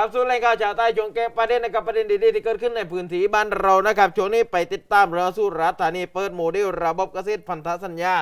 ครับส่วนรายการชาวใต้ช่วงแก้ประเด็นนะครับประเด็นดีๆที่เกิดขึ้นในพื้นที่บ้านเรานะครับช่วงนี้ไปติดตามเรือสุราษฎร์ธานีเปิดโมเดลระบบเกษตรพันธสัญญา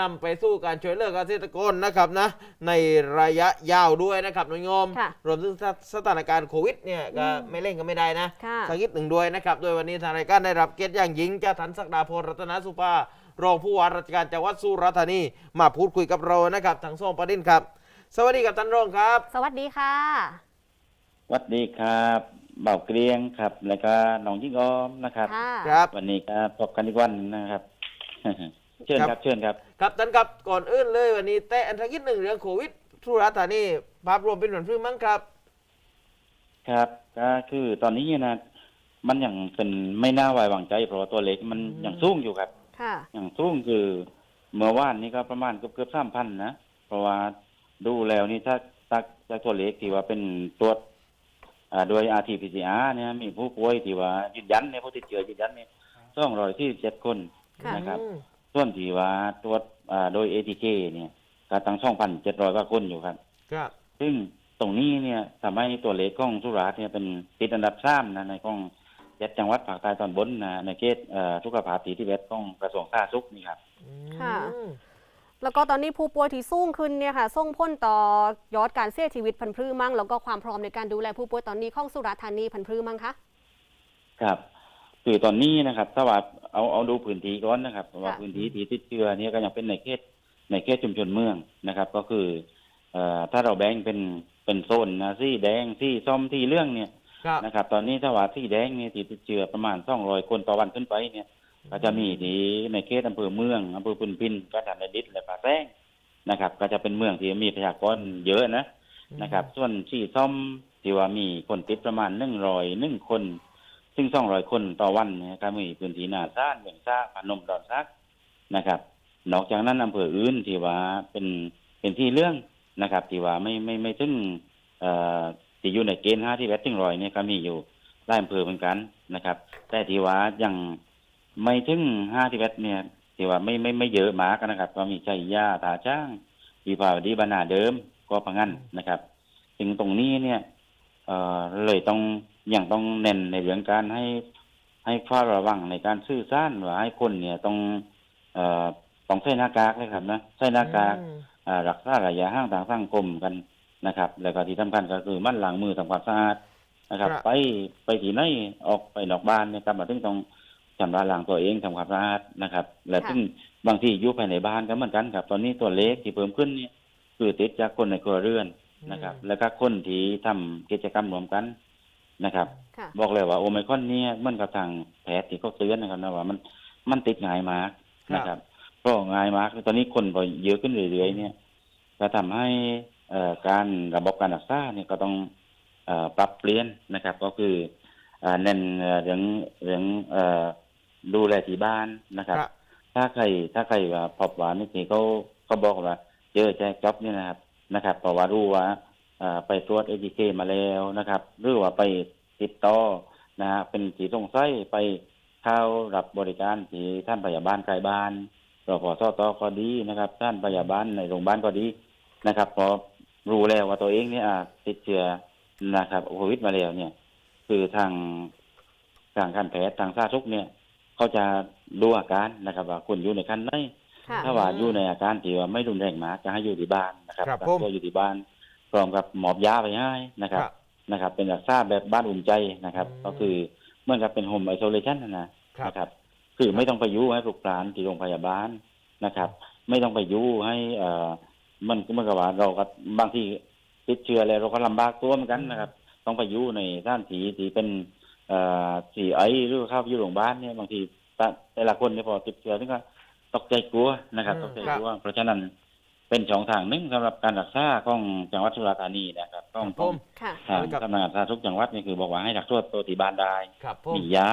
นำไปสู่การช่วยเหลือเกษตรกรนะครับนะในระยะยาวด้วยนะครับน้องโยม ค่ะรวมถึงสถานการณ์โควิดเนี่ยก็ไม่เล่นก็ไม่ได้นะค่ะ สักนิดหนึ่งด้วยนะครับโดยวันนี้ทางรายการได้รับเกียรติอย่างยิ่งจากทันศักดาพลรัตนสุภารองผู้ว่าราชการจังหวัดสุราษฎร์ธานีมาพูดคุยกับเรานะครับทั้งสองประเด็นครับ สวัสดีครับท่านรองครับ สวัสดีค่ะส วัสดีครับเบาเกรียงครับ แล้วก็น้องยิ่งออมนะครับ ค่ะ ครับ วันนี้ก็พบกันอีกวันนะครับ เชิญครับครับเชิญครับ ครับท่านครับก่อนอื่นเลยวันนี้แต่อันทักนิดหนึ่งเรื่องโควิดสุราษฎร์ธานีภาพรวมเป็นเหมือนพื้นมั้งครับ ครับก็คือตอนนี้นะมันยังเป็นไม่น่าไว้วางใจ เพราะว่าตัวเล็กมันอืม ยังสูงอยู่ครับค่ะอย่างสูงคือเมื่อวานนี้ก็ประมาณเกือบเกือบสามพันนะเพราะว่าดูแล้วนี่ถ้าตักจากตัวเล็กที่ว่าเป็นตัวจอ่า โดย RT-PCR เนี่ยมีผู้ป่วยที่ว่ายืนยันเนี่ยผู้ติดเชื้อยืนยันเนี่ยสองร้อยที่เจ็ดคนค่ะ นะครับอืมส่วนที่ว่าตรวจอ่าโดย ATK เนี่ยก็ตั้งช่องพันเจ็ดร้อยกว่าคนอยู่ครับ ครับ ซึ่งตรงนี้เนี่ยทำให้ตัวเลขของสุราษฎร์เนี่ยเป็นติดอันดับสามนะในของเจ็ดจังหวัดภาคใต้ตอนบนนะในเขตเอ่อทุกภาตีที่เวทของกระทรวงสาธารณสุขนี่ครับ ค่ะ อืม แล้วก็ตอนนี้ผู้ป่วยที่สูงขึ้นเนี่ยค่ะส่งพ้นต่อยอดการเสียชีวิตพันธุ์พืชมั้งแล้วก็ความพร้อมในการดูแลผู้ป่วยตอนนี้ของสุราษฎร์ธานีพันธุ์พืชมั้งคะครับคือตอนนี้นะครับถ้าว่าเอาเอาดูพื้นที่ก่อนนะครับว่าค่ะพื้นที่ที่ติดเชื้อเนี่ยก็ยังเป็นในเขตในเขตชุมชนเมืองนะครับ ก็คือเอ่อถ้าเราแบ่งเป็นเป็นโซนนะสีแดงสีส้มสีเหลืองเนี่ยครับนะครับ ตอนนี้ถ้าว่าสีแดงเนี่ยที่ติดเชื้อประมาณสองร้อยคนต่อวันขึ้นไปเนี่ย ก็จะมีที่ในเขตอำเภอเมืองอำเภอพุนพินก็จะในดิษและป่าแซงนะครับ ก็จะเป็นเมืองที่มีประชากรเยอะนะนะครับ ส่วนที่ส้มที่ว่ามีคนติดประมาณหนึ่งร้อยหนึ่งคน ซึ่งสองร้อยคนต่อวันเนี่ยก็มีพื้นที่นาซ่านเมืองซ่าพนมดอนซักนะครับ นอกจากนั้นอำเภออื่นที่ว่าเป็นเป็นที่เรื่องนะครับที่ว่าไม่ไม่ไม่ถึงเอ่อที่อยู่ในเกณฑ์ห้าที่แวดถึงร้อยเนี่ยก็มีอยู่หลายอำเภอเหมือนกันนะครับ แต่ที่ว่ายัง ไม่ถึงห้าที่แวดเนี่ยที่ว่าไม่ไม่ไม่เยอะมากนะครับ ก็มีชัยยาตาจ้างวิภาวดีบรรณาเดิมก็พังงันนะครับถึงตรงนี้เนี่ยเอ่อเลยต้องยังต้องเน้นในเรื่องการให้ให้เฝ้าระวังในการสื่อสารว่าให้คนเนี่ยต้องเอ่อต้องใส่หน้ากากเลยครับนะใส่หน้ากากอืมอ่ารักษาระยะห่างทางสังคมกันนะครับ แล้วก็ที่สำคัญก็คือมันล้างมือทำความสะอาดนะครับครับไปไปที่ไหนออกไปนอกบ้านเนี่ยครับมาถึงต้อง ชำระล้างตัวเองทำความสะอาดนะครับ และค่ะซึ่งบางที่อยู่ภายในบ้านก็เหมือนกันครับ ตอนนี้ตัวเลขที่เพิ่มขึ้นเนี่ยคือติดจากคนในครัวเรือนนะครับ แล้วก็คนที่ทำกิจกรรมรวมกันนะครับ ค่ะ บอกเลยว่าโอไมครอนเนี่ยเหมันกับทางแพทย์ที่เขาเตือนนะครับนะว่ามันมันติดง่ายมากนะครับเพราะง่ายมากตอนนี้คนพอเยอะขึ้นเรื่อยๆเนี่ยก็ทำให้เอ่อการระบบการรักษาเนี่ยก็ต้องเอ่อปรับเปลี่ยนนะครับ ก็คือเอ่อเน้นเอ่อเรื่องเรื่องเอ่อ ดูแลที่บ้านนะครับ ครับ ถ้าใครถ้าใครว่าพบว่านี่ทีเขาเขาบอกว่าเจอแจ็คจ็อบเนี่ยนะครับนะครับเพราะว่ารู้ว่าเอ่อไปตรวจเอทีเคมาแล้วนะครับ หรือว่าไปติดต่อนะฮะเป็นสีสงสัยไปเข้ารับบริการที่ท่านพยาบาลใกล้บ้านรพสตก็ดีนะครับ ท่านพยาบาลในโรงพยาบาลก็ดีนะครับพอรู้แล้วว่าตัวเองเนี่ยอาจติดเชื้อนะครับโควิดมาแล้วเนี่ย คือทางทางการแพทย์ทางสาธารณสุขเนี่ย เขาจะดูอาการนะครับว่าคุณอยู่ในขั้นไหนค่ะ ถ้าว่าอยู่ในอาการที่ว่าไม่รุนแรงมากจะให้อยู่ที่บ้านนะครับครับกัผมตัวอยู่ที่บ้านพร้อมกับหมอบยาไปให้นะครับครับนะครับ เป็นรักษาแบบบ้านอุ่นใจนะครับ อืมก็คือเหมื่อนกับเป็นโฮมไอโซเลชันนะนะครับ นะครับ คือไม่ต้องไปยุ่ให้ปลุกปลานที่โรงพยาบาลนะครับ ไม่ต้องไปยุ่ให้เอ่อมันก็เหมื่อนกับว่าเราก็บางทีติดเชื้อแล้วเราก็ลำบากตัวเหมือนกันนะครับ ต้องไปยุ่ในด้านที่ที่เป็น เอ่อที่ไอหรือเข้าไปอยู่โรงพยาบาลเนี่ยบางทีแต่แต่ละคนเนี่ยพอติดเชื้อนี่ก็ตกใจกลัวนะครับอืมตกใจกลัวเพราะฉะนั้นเป็นช่องทางหนึ่งสำหรับการรักษาของจังหวัดสุราษฎร์ธานีนะครับต้องครับผต้องมค่ะทางครับสำนักงานสาธารณสุขจังหวัดนี่คือบอกว่าให้รักษาตัวที่บ้านได้ครับผมมียา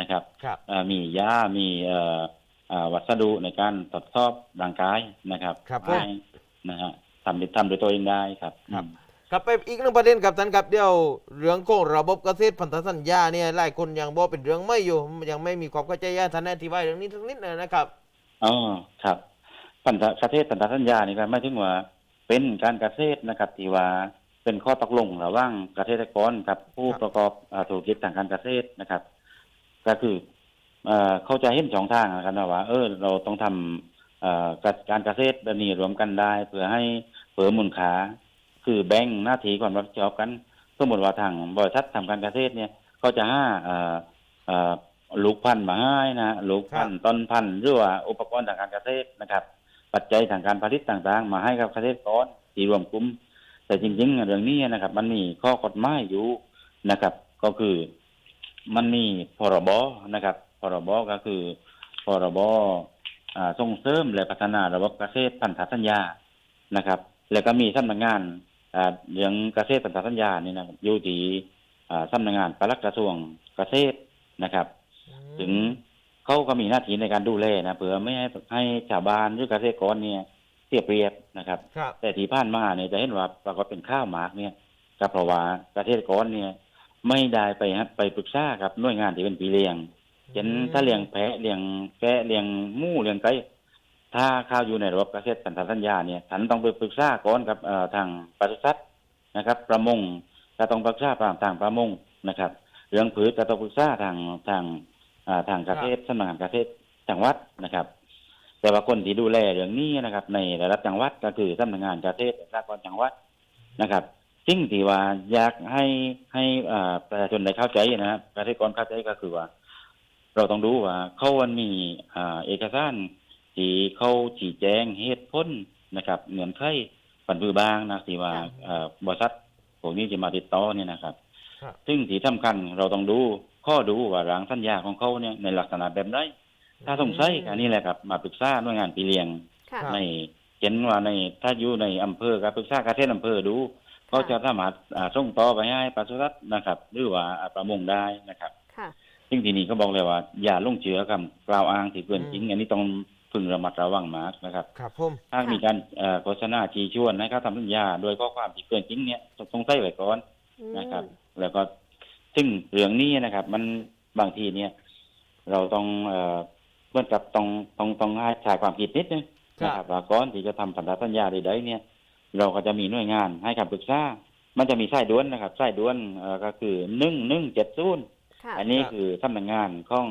นะครับครับเอ่อมียา มีเอ่อเอ่อวัสดุในการตรวจสอบร่างกายนะครับครับผมให้นะฮะทำทำโดยตัวเองได้ครับ ครับอืมครับไปอีกหนึ่งประเด็นครับท่านครับเดี๋ยวเรื่องของระบบเกษตรพันธสัญญาเนี่ยหลายคนยังบอกเป็นเรื่องไม่อยู่ ยังไม่มีความเข้าใจยาท่านอธิบายเรื่องนี้สักนิดหนึงนะครับอ๋อครับพันธเกษตรพันธสัญญานี่ก็หมายถึงว่าเป็นการเกษตรนะครับที่ว่าเป็นข้อตกลงระหว่างเกษตรกรกับ ผู้ครับประกอบอ่าธุรกิจทางการเกษตรนะครับ ก็คือเอ่อเข้าใจเห็นสองทางนะครับนะว่า เออ เราต้องทำเอ่อการการเกษตรแบบนี้รวมกันได้ เพื่อให้เพิ่มมูลค่า คือแบ่งหน้าที่ความรับผิดชอบกันสมมติว่าทางบริษัททำการเกษตรเนี่ยเขาจะให้เอ่อเอ่อลูกพันธุ์มาให้นะลูกพันธุ์ต้นพันธุ์หรือว่าอุปกรณ์ทางการเกษตรนะครับ ปัจจัยทางการผลิตต่างๆ มาให้กับเกษตรกรที่รวมกลุ่มแต่จริงๆเรื่องนี้นะครับ มันมีข้อกฎหมายอยู่นะครับ ก็คือมันมีพรบนะครับ พรบก็คือพรบอ่าส่งเสริมและพัฒนาระบบเกษตรพันธสัญญานะครับ แล้วก็มีสำนักงานอ่า เรื่องเกษตรพันธสัญญานี่นะครับอยู่ที่อ่าสำนักงานปลัดกระทรวงเกษตรนะครับ ถึงเขาก็มีหน้าที่ในการดูแลนะเพื่อไม่ให้ให้ชาวบ้านหรือเกษตรกรเนี่ยเสียเปรียบนะครับครับ แต่ที่ผ่านมาเนี่ยจะเห็นว่าปรากฏเป็นข้าวหมากเนี่ยก็เพราะว่าเกษตรกรเนี่ยไม่ได้ไปฮะไปปรึกษากับหน่วยงานที่เป็นปีเลี้ยงเช่นถ้าเลี้ยงแพะเลี้ยงแกะเลี้ยงหมูเลี้ยงไก่ ถ้าข้าวอยู่ในระบบเกษตรสันสัญญาเนี่ยท่านต้องไปปรึกษาก่อนกับเอ่อทางปศุสัตว์นะครับ ประมงก็ต้องปรึกษาทางทางประมงนะครับ เรื่องพืชก็ต้องปรึกษาทางทางอ่าทางเกษตรสำนักงานเกษตรจังหวัดนะครับ แต่ว่าคนที่ดูแลเรื่องนี้นะครับ ในระดับจังหวัดก็คือสำนักงานเกษตรและสหกรณ์จังหวัดนะครับสิ่งที่ว่าอยากให้ให้อ่าประชาชนได้เข้าใจนะครับเกษตรกรเข้าใจก็คือว่า เราต้องดูว่าเขามันมีอ่าเอกสาร ที่เขาชี้แจงเหตุผลนะครับเงื่อนไขปันพือบางนะที่ว่าค่ะอ่าบริษัทพวกนี้จะมาติดต่อเนี่ยนะครับ ครับ ซึ่งที่สำคัญเราต้องดูข้อดูว่าร่างสัญญาของเขาเนี่ยในลักษณะแบบไหนถ้าสงสัยอันนี้แหละครับมาปรึกษาหน่วยงานปีเลี้ยง ค่ะรับในเห็นว่าในถ้าอยู่ในอำเภอกับปรึกษาเกษตรอำเภอดูเขาจะสามารถอ่าส่งต่อไปให้ปศุสัตว์นะครับ หรือว่าประมงได้นะครับ ค่ะ ซึ่งทีนี้ก็บอกเลยว่า อย่าลงเชื่อคำกล่าวอ้างที่เกินจริงอืมอันนี้ต้อง พึงระมัดระวังมากนะครับครับผมถ้ามีการเอ่อโฆษณาชี้ชวนให้เขาทำสัญญาโดยข้อความที่เกินจริงเนี่ยต้องใส่ไว้ก่อนอืมนะครับ แล้วก็ซึ่งเรื่องนี้นะครับ มันบางทีเนี่ย เราต้องเอ่อเหมื่อนกับต้องต้องต้องให้ชายความคิดนิดนึงนะครับว่าก่อนที่จะทำพันธสัญญาใดๆเนี่ย เราก็จะมีหน่วยงานให้คำปรึกษามันจะมีสายด่วนนะครับสายด่วนเอ่อก็คือหนึ่งหนึ่งเจ็ดศูนย์ค่ะอันนี้คือสำนักงานของ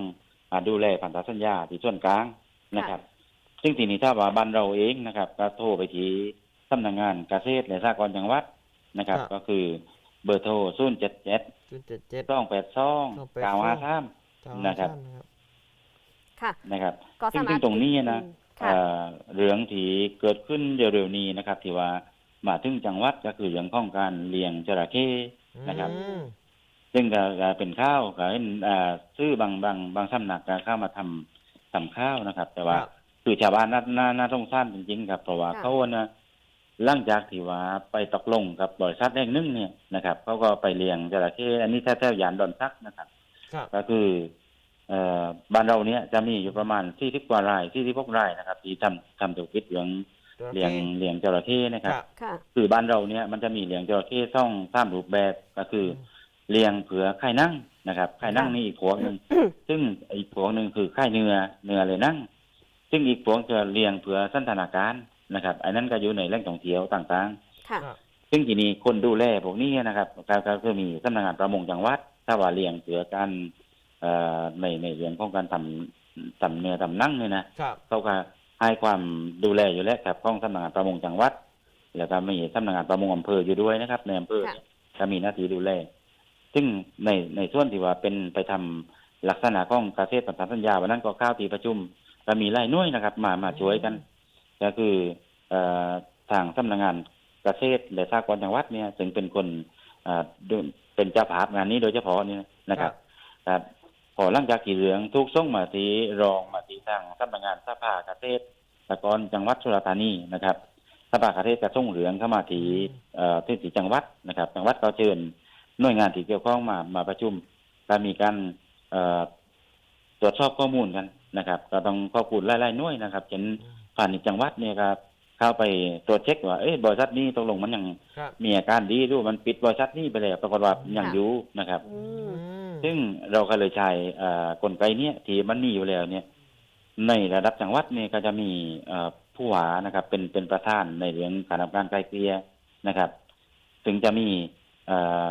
อ่าดูแลพันธสัญญาที่ส่วนกลาง นะครับ ซึ่งทีนี้ถ้าว่าบ้านเราเองนะครับ ก็โทรไปที่สำนักงานเกษตรและสหกรณ์จังหวัดนะครับก็คือเบอร์โทรศูนย์เจ็ดเจ็ดจุดเจ็ดเจ็ด สองแปดสองเก้าห้าสาม นะครับ ค่ะ นะครับ ก็ซึ่สางมารซึ่ถงตรงนี้นะ อืมค่ะ เอ่อเรื่องที่เกิดขึ้นเร็วๆนี้นะครับ ที่ว่ามาถึงจังหวัดก็คือเรื่องของการเลี้ยงจระเข้ นะครับ อืม ซึ่งก็ก็เป็นข้าวก็เห็นอ่าซื้อบางบางบางสำนักก็เข้ามาทำ ทำข้าวนะครับ แต่ว่าครับคือชาวบ้านน่าน่าน่าสงสารจริงๆครับเพราะว่าค่ะเขานะหลังจากที่ว่าไปตกลงกับบริษัทแห่งหนึงเนี่ยนะครับเขาก็ไปเลี้ยงจระเข้อันนี้แท้ๆยานดอนซักนะครับครับก็คือเอ่อบ้านเราเนี่ยจะมีอยู่ประมาณที่สิบกว่ารายที่ที่พกรายนะครับ ที่ทำทำธุรกิจเลี้ยงเลี้ยงเลี้ยงจระเข้นะคครัรับบค่ะคือบ้านเราเนี่ยมันจะมีเลี้ยงจระเข้ซ่องสามรูปแบบก็คือ เลี้ยงเผื่อไข่นั่งนะครับไข่นั่งค่ะนี่อีกพวกหนึ่งซึ่งอีกพวกหนึ่งคือไข่เนื้อเนื้อเลยนั่ง ซึ่งอีกพวกจะเลี้ยงเผื่อสันทนาการนะครับอันนั้นก็อยู่ในแหล่งท่องเที่ยวต่างค่ะครับๆซึ่งทีนี้คนดูแลพวกนี้นะครับก็ก็คือมีสำนักงานประมงจังหวัดถ้าว่าเลี้ยงเผื่อการเอ่อในในเรื่องของการทำทำเนื้อทำหนั่งเนี่ยนะครับเขาก็ให้ความดูแลอยู่แล้วครับของสำนักงานประมงจังหวัด แล้วก็มีสำนักงานประมงอำเภออยู่ด้วยนะครับในอำเภอค่ะก็มีหน้าที่ดูแล ซึ่งในในส่วนที่ว่าเป็นไปทำลักษณะของเกษตรสันสัญญาวันนั้นก็เข้าวที่ประชุมก็มีไล่น้วยนะครับ มามาช่วยกัน ก็คืออทางสำนักงานเกษตรและสหกรณ์จังหวัดเนี่ยซึ่งเป็นคนเป็นเจ้าภาพงานนี้โดยเฉพาะนี่นะครับครับพอหลังจากที่เหลืองทุกส่งมาที่รองมาที่ทางสำนักงานสภาเกษตรสหกรณ์จังหวัดสุราษฎร์ธานีนะครับสภาเกษตรจะส่งเหลืองเข้ามาทีเที่ที่จังหวัดนะครับ จังหวัดก็เชิญ หน่วยงานที่เกี่ยวข้องมามาประชุมก็มีการเอ่อตรวจสอบข้อมูลกันนะครับ ก็ต้องขอบคุณไล่ๆหน่วยนะครับเช่นผ่านจังหวัดเนี่ยครับเข้าไปตรวจเช็คว่าเอ้ยบริษัทนี้ตกลงมันยังครับมีอาการดีหรือว่ามันปิดบริษัทนี้ไปแล้วปรากฏว่ายังอยู่นะครับอืมมซึ่งเราก็เลยใช้เอ่อกลไกเนี้ยที่มันมีอยู่แล้วเนี่ย ในระดับจังหวัดเนี่ยก็จะมีเอ่อผู้ว่านะครับ เป็นเป็นประธานในเรื่องการทำการไกลเกลี่ยนะครับ ถึงจะมีเอ่อ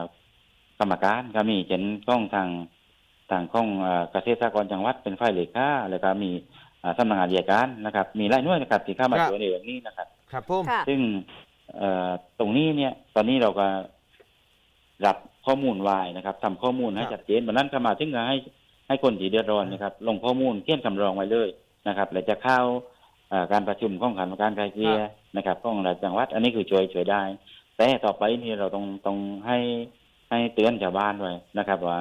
กรรมการก็มีเช่นข้องทางทางข้องเอ่อเกษตรกรจังหวัดเป็นฝ่ายเลขาแล้วก็มีอ่าสำนักงานอัยการนะครับ มีหลายหน่วยนะครับที่เข้ามาครับช่วยในเรื่องนี้นะครับ ครับผมค่ะซึ่งเอ่อตรงนี้เนี่ย ตอนนี้เราก็รับข้อมูลไว้นะครับทำข้อมูลให้ครับชัดเจนวันนั้นก็มาถึงก็ให้ให้คนที่เดือดร้อนนะครับ ลงข้อมูลเขียนคำร้องไว้เลยนะครับแล้วจะเข้าเอ่อการประชุมของคณะกรรมการไกลเกลี่ยนะครับของรัฐจังหวัด อันนี้คือช่วยช่วยได้ แต่ต่อไปนี่เราต้องต้องให้ ให้เตือนชาวบ้านไว้นะครับ ว่า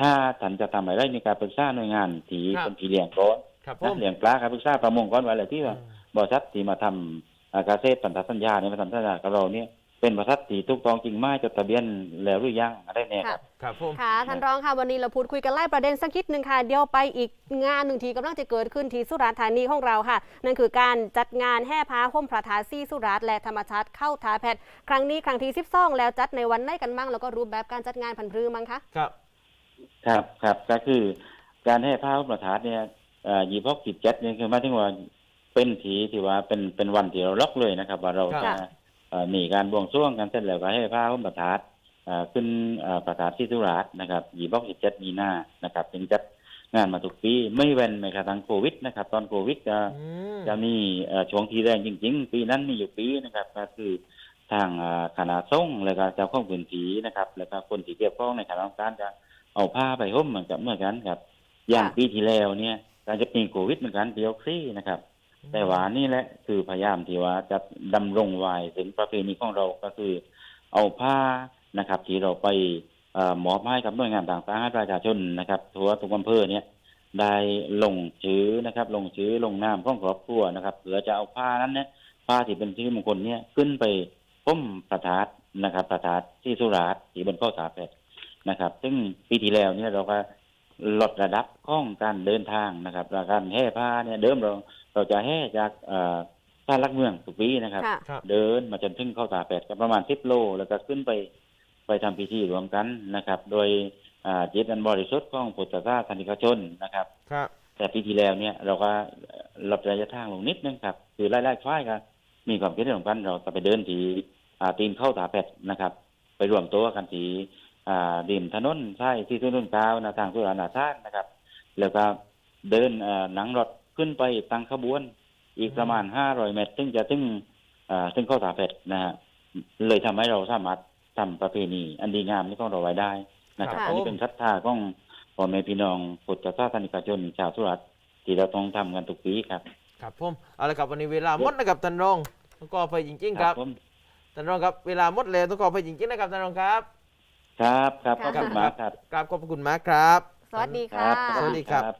ถ้าท่านจะทำอะไรในการปรึกษาหน่วยงานที่ครับเป็นที่เลี้ยงก่อนครับผนะมเลี้ยงปลาครับปรึกษาประมงก่อนไว้อะไรที่ว่าอืมบริษัทที่มาทำอ่าเกษตรพันธสัญญาเนี่ยมาทำสัญญากับเราเนี่ย เป็นบริษัทที่ถูกต้องจริงไหมจดทะเบียนแล้วหรือยังอะไรเนี่ยคค่ะรับ ครับผม ค่ะท่านรองค่ะวันนี้เราพูดคุยกันไล่ประเด็นสักนิดหนึ่งค่ะเดี๋ยวไปอีกงานหนึ่งที่กำลังจะเกิดขึ้นที่สุราษฎร์ธานีของเราค่ะ นั่นคือการจัดงานแห่พาห่มพระธาตุซี่สุราษฎร์และธรรมชาติเข้าทาแพทย์ครั้งนี้ครั้งที่12แล้วจัดในวันไหนกันมั่งแล้วก็รูปแบบการจัดงานพันธุ์พรือมั้งคะครับ ครับครับก็คือการให้ผ้าประทานเนี่ยยี่พกสิบเจ็ดเนี่ยคือหมายถึงว่าเป็นทีที่ว่าเป็นเป็นวันที่เราล็อกเลยนะครับ ว่าเราครับจะเอ่ อมีการบวงสรวงกันเสร็จแล้วก็ให้ผ้าประทานเอ่อขึ้นเอ่อประทานที่สุราษฎร์นะครับยี่พกสิบเจ็ดมีนานะครับเป็นจัดงานมาทุกปีไม่เว้นแม้กระทั่งโควิดนะครับ ตอนโควิดจะอืมจะมีเอ่อช่วงที่แรงจริง ๆ ปีนั้นมีอยู่ปีนะครับ ก็คือทางอ่าคณะสงฆ์แล้วก็เจ้าของพื้นที่นะครับ แล้วก็คนที่เกี่ยวข้องในคณะกรรมการจะเอาผ้าไปห่มเหมือนกับเมื่อกันครับ อย่างค่ะปีที่แล้วเนี่ยการจะมีโควิดเหมือนกันปีออกซี่นะครับ แต่ว่านี่แหละคือพยายามที่ว่าจะดำรงไว้ถึงประเพณีของเราก็คือ เอาผ้านะครับ ที่เราไปเอ่อมอบให้กับหน่วยงานต่างๆให้ประชาชนนะครับ ทั่วทุกอำเภอเนี่ยได้ลงชื่อนะครับ ลงชื่อลงนามของครอบครัวนะครับเพื่อจะเอาผ้านั้นเนี่ยผ้าที่เป็นชื่อมงคลเนี่ยขึ้นไปพ้มประทาดนะครับ ประทาดที่สุราษฎร์ที่บนข้อสาเพชรนะครับ ซึ่งปีที่แล้วเนี่ยเราก็ลดระดับข้องการเดินทางนะครับการแห่ผ้าเนี่ยเดิมเรา เราจะแห่จากเอ่อท่าลักเมืองทุกปีนะครับค่ะครับ เดินมาจนถึงเข้าตาแปดก็ประมาณสิบโล แล้วก็ขึ้นไปไปทำพิธีรวมกันนะครับ โดยอ่าจิตอันบริสุทธิ์ของพุทธศาสนิกชนนะครับ ครับ แต่ปีที่แล้วเนี่ยเราก็ลดระยะทางลงนิดนึงครับ คือไล่ไล่ฝ้ายกันมีความคิดเรื่องกันเราจะไปเดินทีอ่าตีนเข้าตาแปดนะครับ ไปรวมตัวกันทีอ่าดิมถนนใช่ที่ถนนกาวนะทางสุรานาท่านนะครับ แล้วก็เดินเอ่อหนังรถ ขึ้นไปตั้งขบวน อีกประมาณห้าร้อยเมตร ซึ่งจะถึงอ่าถึงเข้าตาเป็ดนะฮะเลยทำให้เราสามารถทำประเพณีอันดีงามนี้ของเราไว้ได้นะครับค่ะอันนี้เป็นศรัทธาของพ่อแม่พี่น้องพุทธศาสนิกชนชาวสุราษฎร์ที่เราต้องทำกันทุกปีครับ ครับผมเอาละครับวันนี้เวลาหมดนะครับท่านรองต้องขอไปจริง ๆ ครับผมท่านรองครับเวลาหมดแล้วต้องขอไปจริงๆนะครับท่านรองครับ ครับครับขอบคุณค่ะมากครับกราบขอบพระคุณมากครับ สวัสดีคค่ะรับสวัสดีครับ